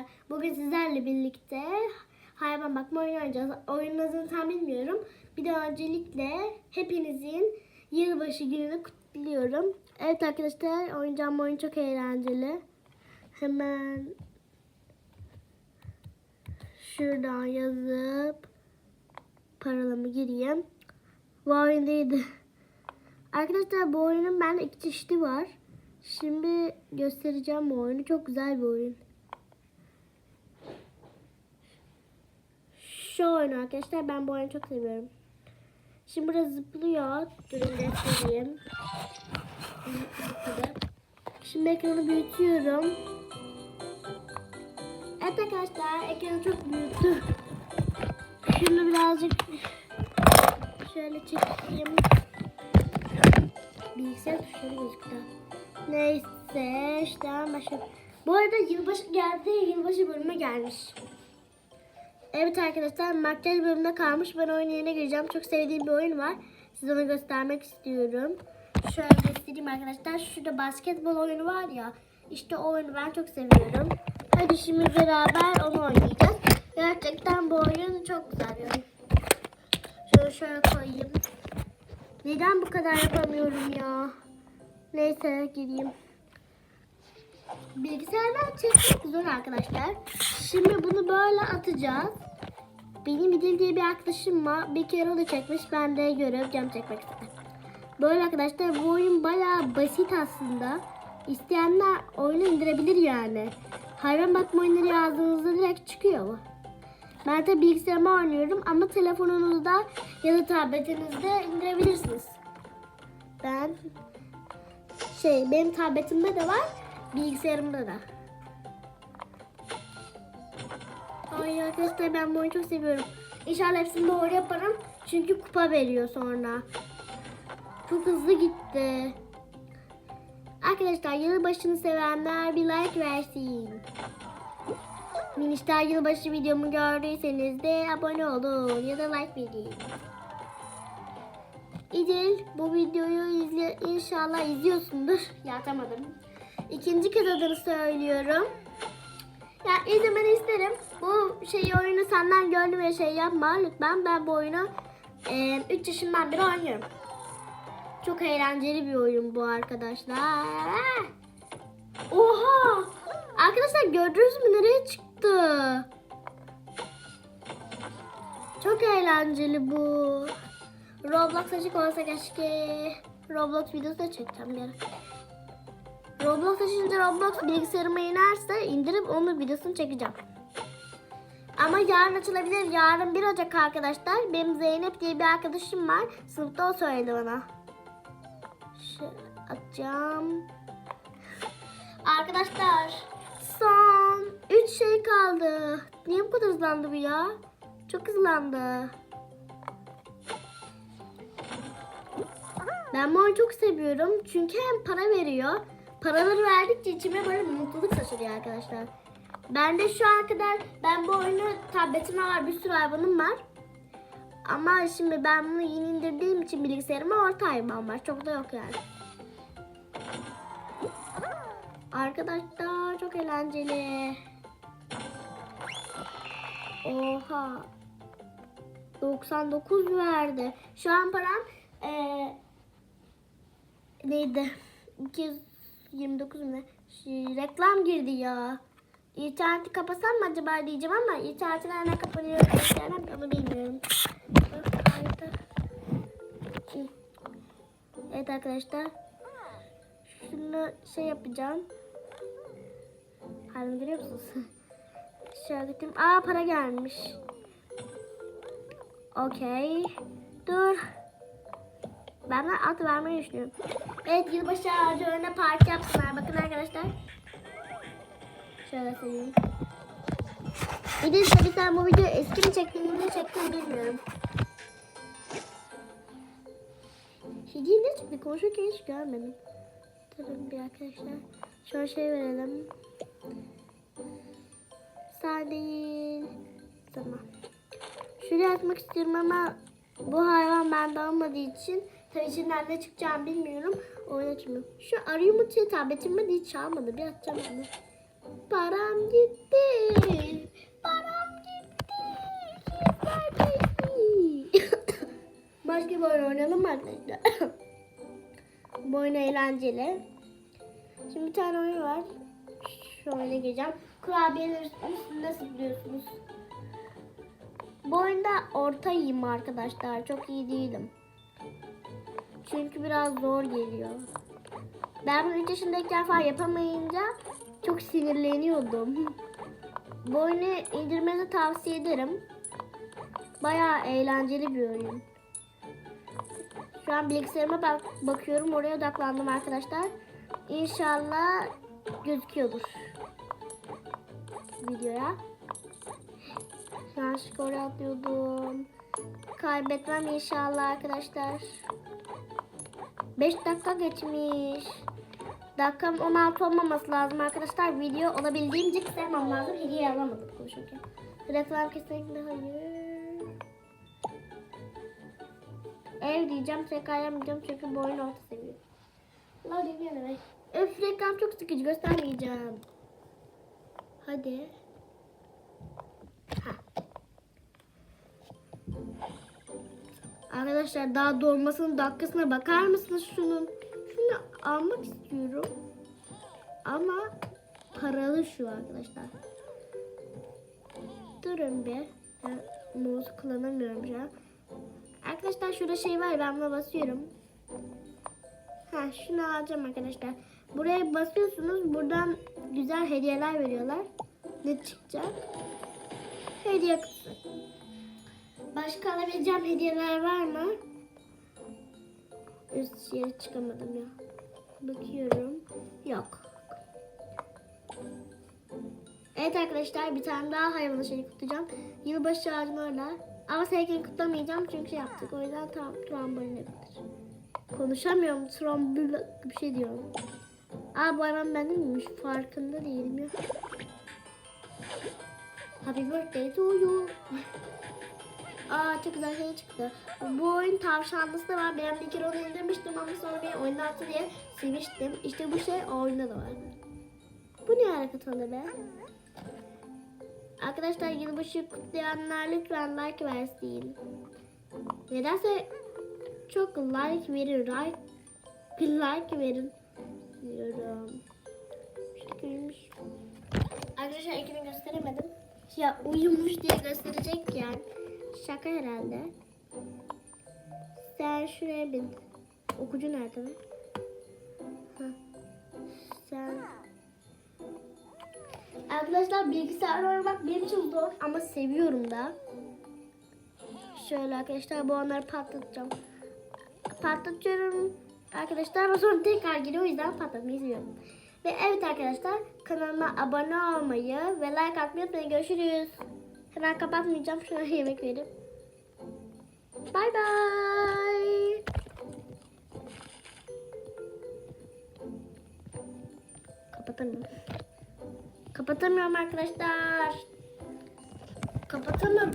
arkadaşlar. Bugün sizlerle birlikte hayvan bakma oyunu oynayacağız. Oyunun adını tam bilmiyorum. Bir de öncelikle hepinizin yılbaşı gününü kutluyorum. Evet arkadaşlar oynayacağım oyun çok eğlenceli. Hemen şuradan yazıp paralamı gireyim. Bu oyun değildi. Arkadaşlar bu oyunun bende iki çeşidi var. Şimdi göstereceğim bu oyunu. Çok güzel bir oyun. Şu oyunu arkadaşlar ben bu oyunu çok seviyorum. Şimdi burada zıplıyor. Durun göstereyim. Şimdi ekranı büyütüyorum. Evet arkadaşlar ekranı çok büyüttü. Şimdi birazcık şöyle çekeyim. Bilgisayar tuşları gözüktü. Neyse işte başlayalım. Bu arada yılbaşı geldi. Yılbaşı bölümü gelmiş. Evet arkadaşlar makyaj bölümünde kalmış. Ben oyun yerine gireceğim. Çok sevdiğim bir oyun var. Size onu göstermek istiyorum. Şöyle göstereyim arkadaşlar. Şurada basketbol oyunu var ya. İşte o oyunu ben çok seviyorum. Hadi şimdi beraber onu oynayacağız. Gerçekten bu oyun çok güzel. Şöyle şöyle koyayım. Neden bu kadar yapamıyorum ya? Neyse gireyim. Bilgisayardan çekmek zor arkadaşlar. Şimdi bunu böyle atacağız. Benim İdil diye bir arkadaşım var. Bir kere o da çekmiş. Ben de göreceğim çekmek istedim. Böyle arkadaşlar bu oyun bayağı basit aslında. İsteyenler oyunu indirebilir yani. Hayvan bakma oyunları yazdığınızda direkt çıkıyor bu. Ben de bilgisayarıma oynuyorum ama telefonunuzda ya da tabletinizde indirebilirsiniz. Ben şey benim tabletimde de var, bilgisayarımda da. Ay arkadaşlar ben bu oyunu çok seviyorum. İnşallah hepsini doğru yaparım. Çünkü kupa veriyor sonra. Çok hızlı gitti. Arkadaşlar yılbaşını sevenler bir like versin. Minişler yılbaşı videomu gördüyseniz de abone olun ya da like verin. İdil bu videoyu izle, inşallah izliyorsundur. Yatamadım. İkinci kez adını söylüyorum. Ya izlemeni isterim. Bu şey oyunu senden gördüm ve şey yapma lütfen. Ben bu oyunu 3 yaşından beri oynuyorum. Çok eğlenceli bir oyun bu arkadaşlar. Oha! Arkadaşlar gördünüz mü nereye çıktı? Çok eğlenceli bu. Roblox açık olsa keşke. Roblox videosu da çekeceğim bir ara. Roblox açınca Roblox bilgisayarıma inerse indirip onun videosunu çekeceğim. Ama yarın açılabilir. Yarın 1 Ocak arkadaşlar. Benim Zeynep diye bir arkadaşım var. Sınıfta o söyledi bana. Şöyle atacağım. Arkadaşlar son 3 şey kaldı. Niye bu kadar hızlandı bu ya? Çok hızlandı. Ben oyunu çok seviyorum. Çünkü hem para veriyor. Paraları verdikçe içime böyle mutluluk saçılıyor arkadaşlar. Ben de şu an kadar ben bu oyunu tabletime var bir sürü hayvanım var. Ama şimdi ben bunu yeni indirdiğim için bilgisayarıma orta hayvan var. Çok da yok yani. Arkadaşlar çok eğlenceli. Oha. 99 verdi. Şu an param eee neydi? 229 mu? Şey, reklam girdi ya. İnterneti kapasam mı acaba diyeceğim ama interneti nereden kapanıyor göstermem onu bilmiyorum. Evet arkadaşlar. Şunu şey yapacağım. Halimi görüyor musunuz? Şöyle gideyim. Aa para gelmiş. Okey. Dur. Ben de at vermeyi düşünüyorum. Evet yılbaşı ağacı önüne park yapsınlar. Bakın arkadaşlar. Şöyle söyleyeyim. Bir de tabii sen bu video eski mi çektiğini çektiğini bilmiyorum. Hediye ne çıktı? Konuşurken hiç görmedim. Durun bir arkadaşlar. Şöyle şey verelim. Sağ değil. Tamam. Şuraya atmak istiyorum ama bu hayvan bende olmadığı için Tabii içinden ne çıkacağını bilmiyorum. Oynatamıyorum. Şu arı yumurtayı tabletimden hiç çalmadı. Bir atacağım onu. Param gitti. Param gitti. Başka bir oyun oynayalım arkadaşlar. bu oyun eğlenceli. Şimdi bir tane oyun var. Şu oyuna gireceğim. Kurabiyelerin üstünde zıplıyorsunuz. Bu oyunda ortayım arkadaşlar. Çok iyi değilim. Çünkü biraz zor geliyor. Ben bunu 3 yaşındayken falan yapamayınca çok sinirleniyordum. Bu oyunu indirmenizi tavsiye ederim. Bayağı eğlenceli bir oyun. Şu an bilgisayarıma bak bakıyorum. Oraya odaklandım arkadaşlar. İnşallah gözüküyordur videoya. An skor atlıyordum. Kaybetmem inşallah arkadaşlar. 5 dakika geçmiş. Dakikam 16 olmaması lazım arkadaşlar. Video olabildiğince kısalmam lazım. Hediye alamadım konuşurken. Reklam kesinlikle hayır. Ev diyeceğim. Tekrar yapmayacağım çünkü bu oyunu orta seviyor. Demiyor demek. Öf reklam çok sıkıcı göstermeyeceğim. Hadi. Arkadaşlar daha dolmasının dakikasına bakar mısınız şunun? Şunu almak istiyorum. Ama paralı şu arkadaşlar. Durun bir. Ben mouse kullanamıyorum şu an. Arkadaşlar şurada şey var ben buna basıyorum. Ha şunu alacağım arkadaşlar. Buraya basıyorsunuz. Buradan güzel hediyeler veriyorlar. Ne çıkacak? Hediye kutusu. Başka alabileceğim hediyeler var mı? Üst yere çıkamadım ya. Bakıyorum. Yok. Evet arkadaşlar bir tane daha hayvan şeyi kutlayacağım. Yılbaşı ağacım orada. Ama seninkini kutlamayacağım çünkü şey yaptık. O yüzden tam trambolin yapılır. Konuşamıyorum. Trombül bir şey diyorum. Aa bu hayvan bende miymiş? Farkında değilim ya. Happy birthday to you. Aa çok güzel şey çıktı. Bu oyun tavşanlısı da var. Ben bir kere onu indirmiştim ama sonra bir oyunda attı diye silmiştim. İşte bu şey oyunda da var. Bu ne hareket oldu be? Arkadaşlar yılbaşı kutlayanlar lütfen like versin. Nedense çok like verin. Like, bir like verin diyorum. İşte gülmüş. Arkadaşlar ekini gösteremedim. Ya uyumuş diye gösterecek yani. Şaka herhalde. Sen şuraya bin. Okucu nerede? Ha. Sen... Arkadaşlar bilgisayar oynamak benim için zor ama seviyorum da. Şöyle arkadaşlar bu onları patlatacağım. Patlatıyorum arkadaşlar ama sonra tekrar geliyor o yüzden patlatmayı seviyorum. Ve evet arkadaşlar kanalıma abone olmayı ve like atmayı unutmayın. Görüşürüz. Hemen kapatmayacağım. Şuna yemek verip. Bay bay. Kapatamıyorum. Kapatamıyorum arkadaşlar. Kapatamadım.